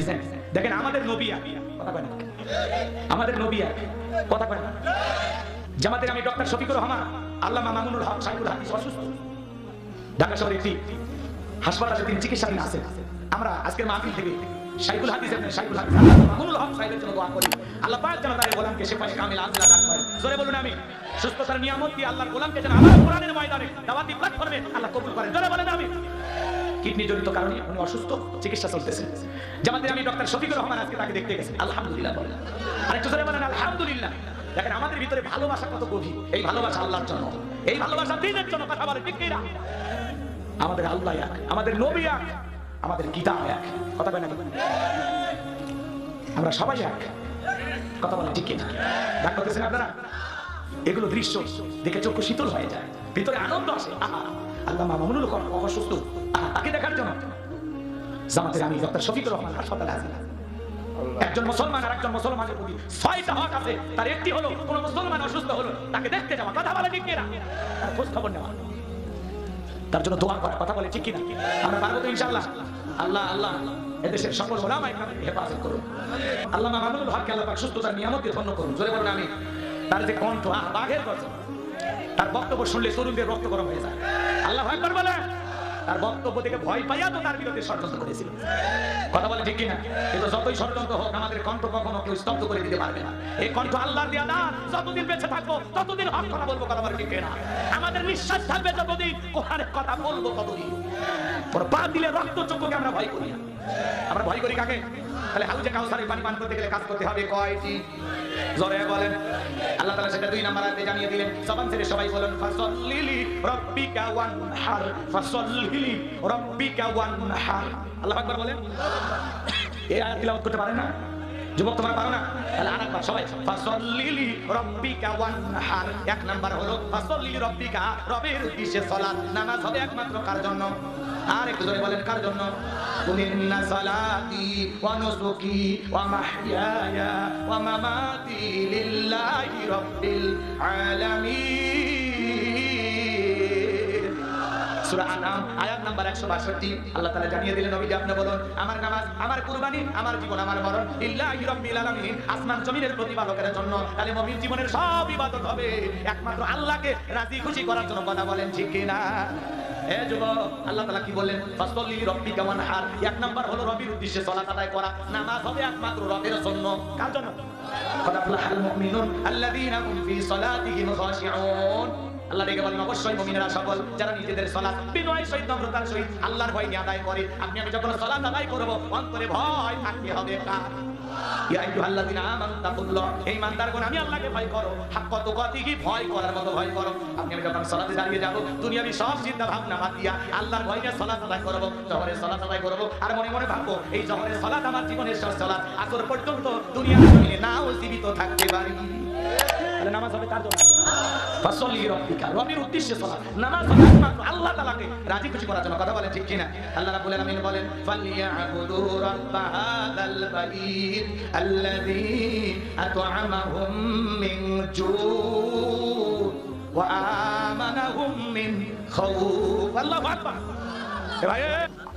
বুঝছেন? দেখেন, আমাদের নবী এক কথা কয় না। আমাদের নবী এক কথা কয় না। জামাতের আমি ডক্টর শফিকুর রহমান, আল্লামা মামুনুল হক সাইকুল হাদিস অসুস্থ। ঢাকা শহরে একটি হাসপাতালে তিনি চিকিৎসাধীন আছেন। আমরা আজকের মাহফিল থেকে সাইকুল হাদিস এবং সাইকুল হাদিস মামুনুল হক সাহেবের জন্য দোয়া করি। আল্লাহ পাক যেন তার গোলামকে সেফায়ে কামিল আজলা দান করেন। জোরে বলুন আমি সুস্থতার নিয়ামত দিয়ে আল্লাহর গোলামকে যেন আমার কোরআনের ময়দানে দাওয়াতি প্ল্যাটফর্মে আল্লাহ কবুল করেন। জোরে বলেন আমি কিডনি জনিত কারণে উনি অসুস্থ, চিকিৎসা চলতেছে। জামাতে আমি ডক্টর শফিকুর রহমান আজকে তাকে দেখতে গেছেন। আলহামদুলিল্লাহ বলেন। আরেকটু জোরে বলেন, আলহামদুলিল্লাহ। দেখেন, আমাদের ভিতরে ভালোবাসা কত গভীর। এই ভালোবাসা আল্লাহর জন্য। এই ভালোবাসা দিনের জন্য, কথা বলে ঠিক আমাদের আল্লাহ এক, আমাদের নবী এক, আমাদের গীতা এক। কথা বলেন আমরা সবাই এক। কথা বলেন, ঠিক কিনা? ডাক করতেছেন আপনারা? এগুলো দৃশ্য দেখে চক্ষু শীতল হয়ে যায়। ভিতরে আনন্দ আসে। আহা, আল্লাহ মামুনুল অসুস্থ। তাকে দেখার জন্য। জামাতের আমি ডক্টর শফিকুর রহমান হাসপাতালে আছি। একজন মুসলমান আর একজন মুসলমানের প্রতি ছয়টা হক আছে। তার একটি হলো কোন মুসলমান অসুস্থ হলো তাকে দেখতে যাওয়া কথা বলে ঠিক কিনা? তার খোঁজ খবর নেওয়া। তার জন্য দোয়া করা কথা বলে ঠিক কিনা? আমরা পারব তো ইনশাআল্লাহ? আল্লাহ আল্লাহ এদেশের সকল ওলামা ইকরামকে হেফাজত করুন। আল্লাহ মামুনুল হককে আল্লাহ পাক সুস্থতার নিয়ামত দিয়ে ধন্য করুন। জোরে বলুন আমি তার যে কণ্ঠ আহ বাঘের গর্জন তার বক্তব্য শুনলে তরুণদের রক্ত গরম হয়ে যায়। আল্লাহ ভয় করবে না তার বক্তব্য থেকে ভয় পাইয়া তো তার বিরুদ্ধে ষড়যন্ত্র করেছিল। কথা বলে ঠিক কিনা? কিন্তু যতই ষড়যন্ত্র হোক, আমাদের কণ্ঠ কখনো কেউ স্তব্ধ করে দিতে পারবে না। এই কণ্ঠ আল্লাহর দেয়া দান, যতদিন বেঁচে থাকব, ততদিন হক কথা বলব, কথা বলে ঠিক কিনা? আমাদের নিঃশ্বাস থাকবে যতদিন, কোরআনের কথা বলব ততদিন। ওর পা দিলে রক্ত চক্ষুকে আমরা ভয় করি না। আমরা ভয় করি কাকে? তাহলে হাউজে কাউসারের পানি পান করতে গেলে কাজ করতে হবে কয়টি? জোরে বলেন। আল্লাহ তাআলা সেটা দুই নাম্বার আয়াতে জানিয়ে দিলেন। জবান ছেড়ে সবাই বলেন, ফাসাল্লিলি রাব্বিকা ওয়ানহার, ফাসাল্লিলি রাব্বিকা ওয়ানহার। আল্লাহ আকবার বলেন। এই আয়াত তিলাওয়াত করতে পারেন না? যুবক তোমরা পারো না? তাহলে আরেকবার সবাই, ফাসাল্লিলি রাব্বিকা ওয়ানহার। এক নাম্বার হলো, ফাসাল্লিলি রাব্বিকা, রবের উদ্দেশ্যে সালাত নামাজ হবে একমাত্র কার জন্য? আর একটু জোরে বলেন, কার জন্য? কুলিন্না সালাতি ওয়া নুসুকি ওয়া মাহইয়ায়া ওয়া মামাতি লিল্লাহি রাব্বিল আলামিন। সূরা আনাম আয়াত নাম্বার 162 আল্লাহ তাআলা জানিয়ে দিলেন নবী আপনি বলুন আমার নামাজ আমার কুরবানি আমার জীবন আমার মরণ লিল্লাহি রাব্বিল আলামিন আসমান জমিনের প্রতিপালকের জন্য তাহলে মুমিন জীবনের সব ইবাদত হবে একমাত্র আল্লাহকে রাজি খুশি করার জন্য কথা বলেন ঠিক কি না হে যুবক আল্লাহ তাআলা কি বললেন ফাসল্লি রাব্বিকা ওয়ানহার এক নাম্বার হলো রবির উদ্দেশ্যে সালাত আদায় করা নামাজ হবে একমাত্র রবের জন্য কার জন্য قد أفلح المؤمنون الذين هم في صلاتهم خاشعون আল্লাহ ডেকে বলেন, অবশ্যই মুমিনেরা সকল যারা নিজেদের সালাত বিনয় সহিত নম্রতার সহিত আল্লাহর ভয় নিয়ে আদায় করে, আপনি আমি যখন সালাত আদায় করব, অন্তরে ভয় থাকতে হবে কার? ইয়া আইয়ুহাল্লাযিনা আমানু তাকুল্লাহ আল্লাহকে ভয় করো। হাক্ক ভয় করার মতো ভয় করো। আমি যখন সালাতে দাঁড়িয়ে যাব, দুনিয়াবি সব চিন্তা আল্লাহর ভয় নিয়ে সালাত আদায় করব জহরের সালাত আর মনে মনে ভাববো, এই জহরের সালাত আমার জীবনের শেষ সালাত আসর পর্যন্ত দুনিয়ার জমিনে নাও জীবিত থাকতে পারি।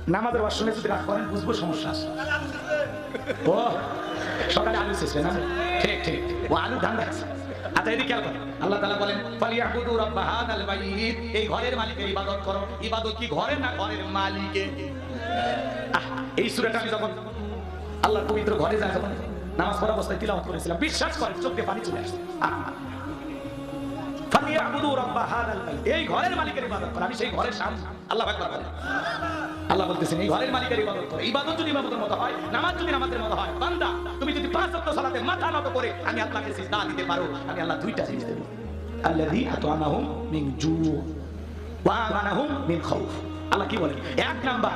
নামাজের শুনে যদি রাগ করেন, বুঝব সমস্যা আছে। ও সকালে আলু শেষ না? ঠিক ঠিক ও আলু ধান রাখছে আচ্ছা এদিকে আল্লাহ তাআলা বলেন এই ঘরের মালিকের ইবাদত করো। ইবাদত কি ঘরের না ঘরের মালিকে এই সূরাটা আমি যখন আল্লাহর পবিত্র ঘরে যাই, যখন নামাজ পড়া অবস্থায় তিলাওয়াত করেছিলাম, বিশ্বাস করেন, চোখে পানি চলে আসছে ফালিয়াবুদু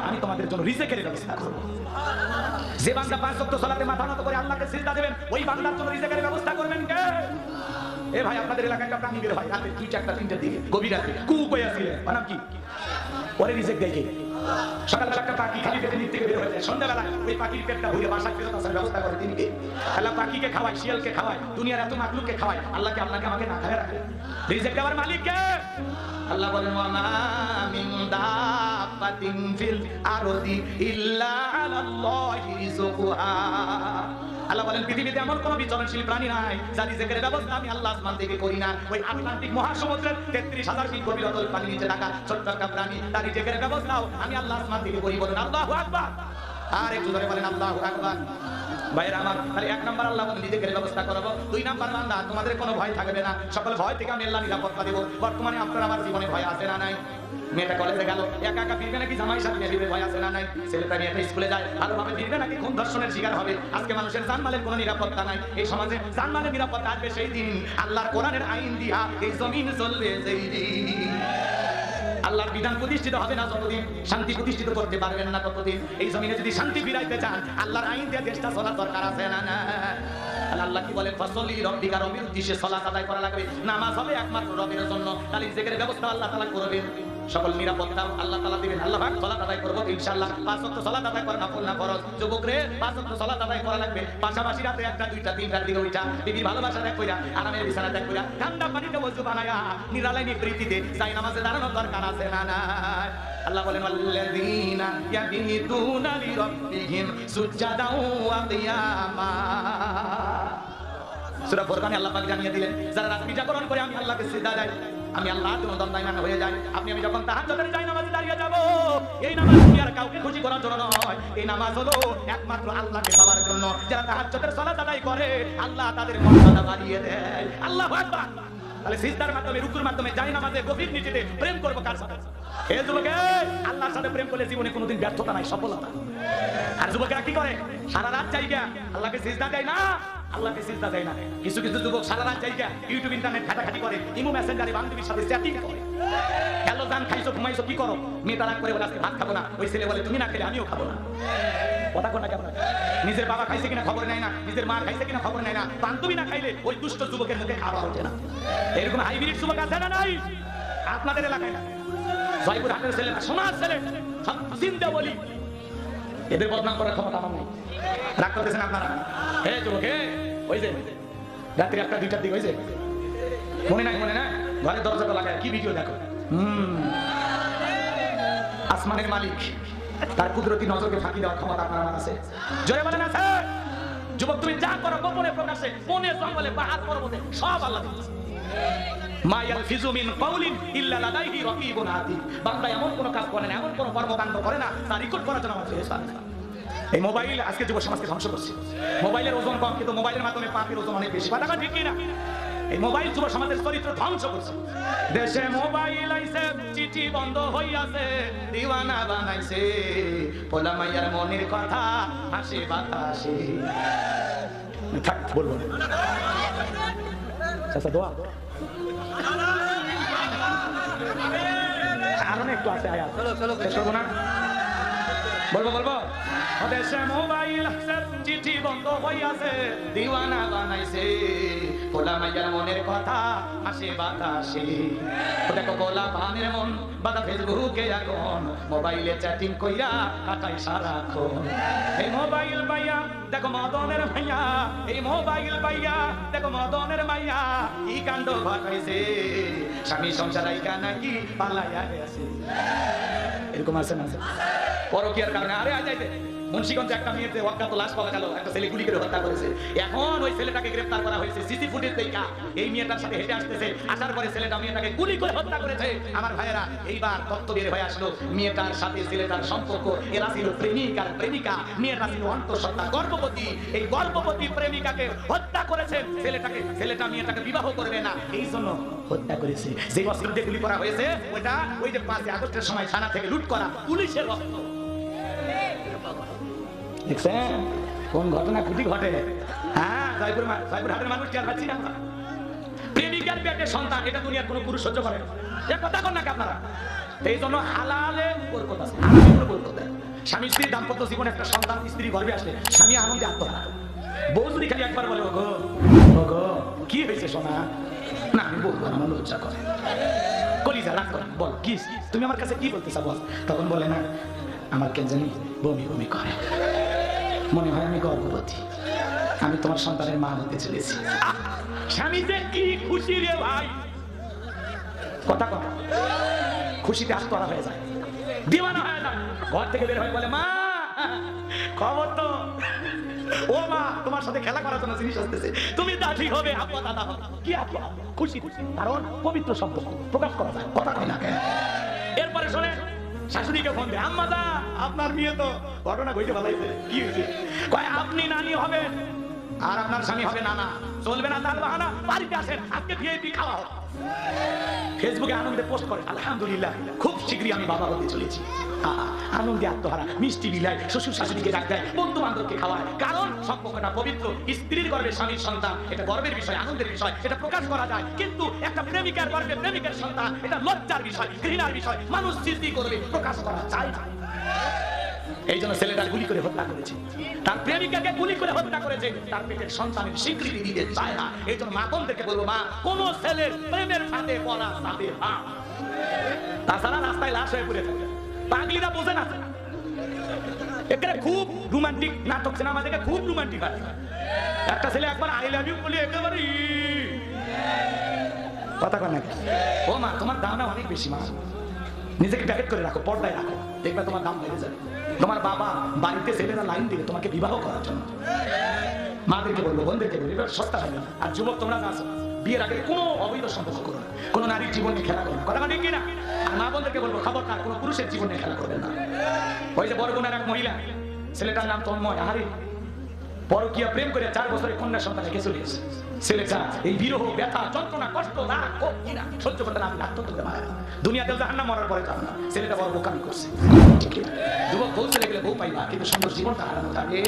আমি তোমাদের জন্য রিজিকের ব্যবস্থা করব। যে বান্দা পাঁচ ওয়াক্ত সালাতে মাথা নত করে আল্লাহকে সিজদা দেবেন, ওই বান্দার জন্য রিজিকের ব্যবস্থা করবেন কে? এ ভাই, আপনাদের এলাকায় একটা প্রাণী বের হয়। রাতে দুই, চারটা তিনটার দিকে, গভীর রাতে। কু কই আসিলেন ওর নাম কি? ওরে রিজেক দেয় কে? একটা পাখি খালি পেটে থেকে বের হয়ে যায়। সন্ধ্যাবেলা ওই পাখির পেটটা ভরে বাসা ফেরত আসার ব্যবস্থা করে তিনি আল্লাহ পাখিকে খাওয়ায়, শিয়ালকে খাওয়ায়, দুনিয়ার এত মাকলুককে খাওয়ায়, আল্লাহকে আপনাকে আমাকে না খায় রাখে। রিজেক দেওয়ার মালিক কে? আল্লাহ বলেন মিন দাব্বাতিন ফিল আরদি ইল্লা আলাল্লাহি রিজকুহা আল্লাহ বলেন, পৃথিবীতে এমন কোন বিচরণশীল প্রাণী নাই যা রিজেকের ব্যবস্থা আমি আল্লাহ আসমান থেকে করি না। ওই আটলান্টিক মহাসমুদ্রের তেত্রিশ হাজার ফিট গভীর পানি নিচে থাকা ছোট্ট একটা প্রাণী, তার রিজেকের ব্যবস্থাও আমি আল্লাহ আসমান থেকে করি। বলুন, আল্লাহু আর একটু ধরে বলেন, আল্লাহু আকবার। তোমাদের কোনো ভয় থাকবে না। সকল ভয় থেকে আমি আল্লাহ নিরাপত্তা দেবো। বর্তমানে আপনার আমার জীবনে ভয় আছে না নাই? মেয়েটা কলেজে গেল। একা একা ফিরবে নাকি? জামাই সাথে ফিরবে ভয় আছে না নাই? ছেলেটা মেয়েটা স্কুলে যায়। ভালোভাবে ফিরবে নাকি? খুন ধর্ষণের শিকার হবে। আজকে মানুষের জানমালের কোনো নিরাপত্তা নাই। এই সমাজে জানমালের নিরাপত্তা আসবে সেই দিন। আল্লাহর কোরআনের আইন দিয়া এই জমিন চলবে সেই দিন। আল্লাহর বিধান প্রতিষ্ঠিত হবে না যতদিন। শান্তি প্রতিষ্ঠিত করতে পারবেন না ততদিন। এই জমিনে যদি শান্তি ফিরাইতে চান, আল্লাহর আইন দিয়ে দেশটা চলার দরকার আছে না না আল্লাহ কি বলেন? ফসলি রব্বিকা, রবির সলাত আদায় করা লাগবে। নামাজ হবে একমাত্র রবের জন্য। তাহলে জেগের ব্যবস্থা আল্লাহ তাআলা করবেন। সকল নিরাপত্তা আল্লাহ তালা দিবেন। আল্লাহ সলাত আদায় করব, ইনশাআল্লাহ। পাঁচ ওয়াক্ত সলাত আদায় করা নফল না ফরজ। যুবক রে পাঁচ ওয়াক্ত সলাত আদায় করা লাগবে। পাশাপাশি রাতে একটা, দুইটা, তিনটার দিকে উঠা। বিবির ভালোবাসা দেখ কইরা, আরামের বিছানা দেখ কইরা, ঠান্ডা পানিতে ওযু বানায়া নিরালাই নিবৃত্তিতে যাই নামাজে দাঁড়ানোর দরকার আছে না না আল্লাহ বলেন, আল্লাযীনা ইয়াবিতুনা লিরাব্বিহিম ওয়া কিয়ামা সূরা আল্লাহ পাক জানিয়ে দিলেন, যারা রাত জাগরণ করে, আমি আল্লাহকে সিজদা দেয়। আমি আল্লাহর জন্য দণ্ডায়মান হয়ে যাই। আপনি, আমি যখন তাহাজ্জুদের যাই নামাজে দাঁড়িয়ে যাব, এই নামাজ আর কাউকে খুশি করার জন্য নয়? এই নামাজ হলো একমাত্র আল্লাহকে পাওয়ার জন্য। যারা তাহাজ্জুদের সালাত আদায় করে, আল্লাহ তাদের মর্যাদা বাড়িয়ে দেয়। আল্লাহু আকবার! তাহলে সিজদার মাধ্যমে, রুকুর মাধ্যমে যাই নামাজে গভীর নিচিতে প্রেম করব কার সাথে? এ যুবকে, আল্লাহর সাথে প্রেম করলে জীবনে কোনোদিন ব্যর্থতা নাই, সফলতা আর যুবকেরা কি করে? সারা রাত জায়গা আল্লাহকে সিজদা দেয় না। আল্লাহকে সিজদা দেয় না। কিছু কিছু যুবক সারা রাত জায়গা ইউটিউব ইন্টারনেট ঘাটাঘাটি করে, ইমো মেসেঞ্জারে বান্ধবীর সাথে চ্যাটিং করে। হ্যালো জান, খাইছো, ঘুমাইছো, কি করো? মেয়ে তালাক করে বলে, আজকে ভাত খাব না। ওই ছেলে বলে, তুমি না খেলে, আমিও খাব না। নিজের বাবা খাইছে কিনা খবর নেয় না, নিজের মা খাইছে কিনা খবর নেয় না, বান্ধবী না খাইলে ওই দুষ্ট যুবকের মুখে খাওয়া ওঠে না। এরকম হাইব্রিড যুবক আছে না নাই? আপনাদের এলাকায় না? জয়পুর হাটের ছেলে না সোনার ছেলে, সব চিন্তা বলি। এদের বদনাম করার ক্ষমতা আমার নেই। রাগ করতেছেন আপনারা? হে যুবক। হে ওই যে রাত্রি একটা দুইটার দিকে হয়েছে মনে নাই মনে নাই? ঘরে দরজা তো লাগায় কি ভিডিও দেখো? হুম। আসমানের মালিক তার কুদরতি নজরকে ফাঁকি দেওয়ার ক্ষমতা আপনার আমার আছে। জয় বলেন আছে? যুবক তুমি যা করো গোপনে প্রকাশে মনে জঙ্গলে পাহাড় পর্বতে সব আল্লাহ দিচ্ছে বান্দা এমন কোন কাজ করে না, এমন কোন কর্মকাণ্ড করে না তা রেকর্ড করার জন্য আমার ফেরেশতা। এই মোবাইল আজকে যুব সমাজকে ধ্বংস করছে। মোবাইলের ওজন কম, কিন্তু মোবাইলের মাধ্যমে পাপের ওজন অনেক বেশি। কথা ঠিক না এই মোবাইল যুব সমাজের চরিত্র ধ্বংস করছে। দেশে মোবাইল আইছে, চিঠি বন্ধ হইয়াছে, দিওয়ানা বানাইছে। পোলা মাইয়ার মনের কথা, হাসি বাতাসে। থাক, বলব না। চাচা, দোয়া। আছে আয়াত চলো চলো। শেষ করব না? বলব বলব। দেশে মোবাইল চিঠি বন্ধ হইয়াছে। দিওয়ানা বানাইছে। পোলা মাইয়ার মনের কথা হাসে বাতাসে দেখো গোলা ভানের মন বাদা ফেসবুকে এখন। মোবাইলে চ্যাটিং কইরা কাটাই সারাক্ষণ। এই মোবাইল পাইয়া, দেখো, মদনের ভাইয়া। এই মোবাইল পাইয়া, দেখো, মদনের মাইয়া। ই কাণ্ড ঘটাইছে? স্বামী সংসারাইকা নাকি পালাইয়া গেছে? এরকম আছে না? পরকিয়ার কারণে। আরে আজ যাইতে মুন্সিগঞ্জে একটা মেয়েতে অজ্ঞাত লাশ পাওয়া গেল, একটা ছেলে গুলি করে হত্যা করেছে। এখন ওই ছেলেটাকে গ্রেফতার করা হয়েছে সিসি ফুটেজ দেখা। এই মেয়েটার সাথে হেঁটে আসতেছে। আসার পরে ছেলেটা মেয়েটাকে গুলি করে হত্যা করেছে। আমার ভাইয়েরা, এইবার তত্ত্ব বের হয়ে আসলো। মেয়েটার সাথে ছেলেটার সম্পর্ক। এরা ছিল প্রেমিক আর প্রেমিকা। মেয়েটা ছিল অন্তঃসত্ত্বা গর্ভবতী। এই গর্ভবতী প্রেমিকাকে হত্যা করেছে। ছেলেটাকে ছেলেটা মেয়েটাকে বিবাহ করবে না। এই জন্য হত্যা করেছে। যে অস্ত্র দিয়ে গুলি করা হয়েছে ওটা ওই যে পাঁচই আগস্টের সময় থানা থেকে লুট করা পুলিশের অস্ত্র দেখছেন? কোন ঘটনা কুটি ঘটে। হ্যাঁ জয়পুর জয়পুর হাটের মানুষ আর পাচ্ছি না? প্রেমিকার পেটে সন্তান এটা দুনিয়ার কোনো পুরুষ সহ্য করে। না। এ কথা কন নাকি আপনারা? এই জন্য হালালে বরকত আছে। হালালে স্বামী স্ত্রী দাম্পত্য জীবনে একটা সন্তান স্ত্রী গর্বে আসলে স্বামী আনন্দে আত্মহারা বউ যদি খালি একবার বলে ওগো ওগো কি হয়েছে সোনা? না আমি বলব না, আমার লজ্জা করে। কলিজা রাগ করে। বল কি? তুমি আমার কাছে কি বলতে চাও বল? তখন বলে না আমার কেন জানি বমি বমি করে। মনে হয় আমি গর্ভবতী। আমি তোমার সন্তানের মা হতে চলেছি। স্বামীতে কি খুশি রে ভাই? কথা কথা খুশিতে আত্মহারা হয়ে যায় দিওয়ানা হয়ে ঘর থেকে বের হয়ে বলে মা খবর তো। ও মা তোমার সাথে খেলা করার জন্য জিনিস আসতেছে। তুমি দাদি হবে আপা দাদা হবে। কি আপা খুশি খুশি। কারণ পবিত্র শব্দ প্রকাশ করা যায়। কথা কয় না এরপরে শোনে শাশুড়িকে ফোন দেয়, আম্মা দা, আপনার মেয়ে তো ঘটনা ঘটে বলাইছে কি হয়েছে? কয়, আপনি নানি হবেন আর আপনার স্বামী হবে নানা। চলবে না তার বাহানা, বাড়িতে আসেন, আজকে ভিআইপি খাওয়া হোক ফেসবুকে আনন্দে পোস্ট করে, আলহামদুলিল্লাহ, খুব শীঘ্রই আমি বাবা হতে চলেছি। আনন্দে আত্মহারা, মিষ্টি বিলায় শ্বশুর শাশুড়িকে ডাক দেয় বন্ধু বান্ধবকে খাওয়ায়। কারণ সম্পর্কটা পবিত্র, স্ত্রীর গর্বে স্বামীর সন্তান, এটা গর্বের বিষয়, আনন্দের বিষয়, এটা প্রকাশ করা যায়। কিন্তু একটা প্রেমিকার গর্বে প্রেমিকের সন্তান, এটা লজ্জার বিষয়, ঘৃণার বিষয়, মানুষ সৃষ্টি করবে, প্রকাশ করা যায় না। এই জন্য ছেলেটা গুলি করে হত্যা করেছে। তার প্রেমিকাকে গুলি করে হত্যা করেছে। তার পেটের সন্তানের স্বীকৃতি দিতে চায় না। এই জন্য মা বোনদেরকে বলব, মা, কোন ছেলের প্রেমের ফাঁদে পড়া না। তাছাড়া রাস্তায় লাশ হয়ে পড়ে থাকে। পাগলিরা বোঝে না। এখানে খুব রোমান্টিক নাটক, সিনেমা দেখে খুব রোমান্টিক হয়। একটা ছেলে একবার আই লাভ ইউ বলে একেবারে। কথা কর নাকি ও মা, তোমার দাম না অনেক বেশি, মা। নিজেকে প্যাকেট করে রাখো, পর্দায় রাখো। দেখবে তোমার দাম বেড়ে যাবে। তোমার বাবা বাড়িতে ছেলেরা লাইন দিবে তোমাকে বিবাহ করার জন্য। মাদেরকে বলব বোনদেরকে বলব এবার সস্তা হবে আর যুবক, তোমরা না বিয়ের আগে কোনো অবৈধ সম্পর্ক করো না। কোনো নারীর জীবন খেলা করো না। কথা ঠিক কিনা আর মা বোনদেরকে বলব, খবরদার, কোনো পুরুষের জীবনে খেলা করবে না। ওই যে বড় বোনের এক মহিলা, ছেলেটার নাম তন্ময়। আহারে পরকিয়া প্রেম করে চার বছরের কন্যা সন্তান রেখে চলে এসে ছেলেটা এই বিরহ, ব্যথা, যন্ত্রণা, কষ্ট, রাগ ঘৃণা, সহ্য করতে না আত্মহত্যা মারা দুনিয়াতে জাহান্না মরার পরে জানা ছেলেটা বড় বোকামি করছে? যুবক বউ ছেলে গেলে বউ পাইবা, কিন্তু সুন্দর জীবনটা হারানো থাকে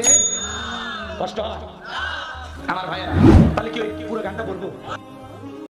কষ্ট আমার ভাইয়া তাহলে কি পুরো গানটা বলব?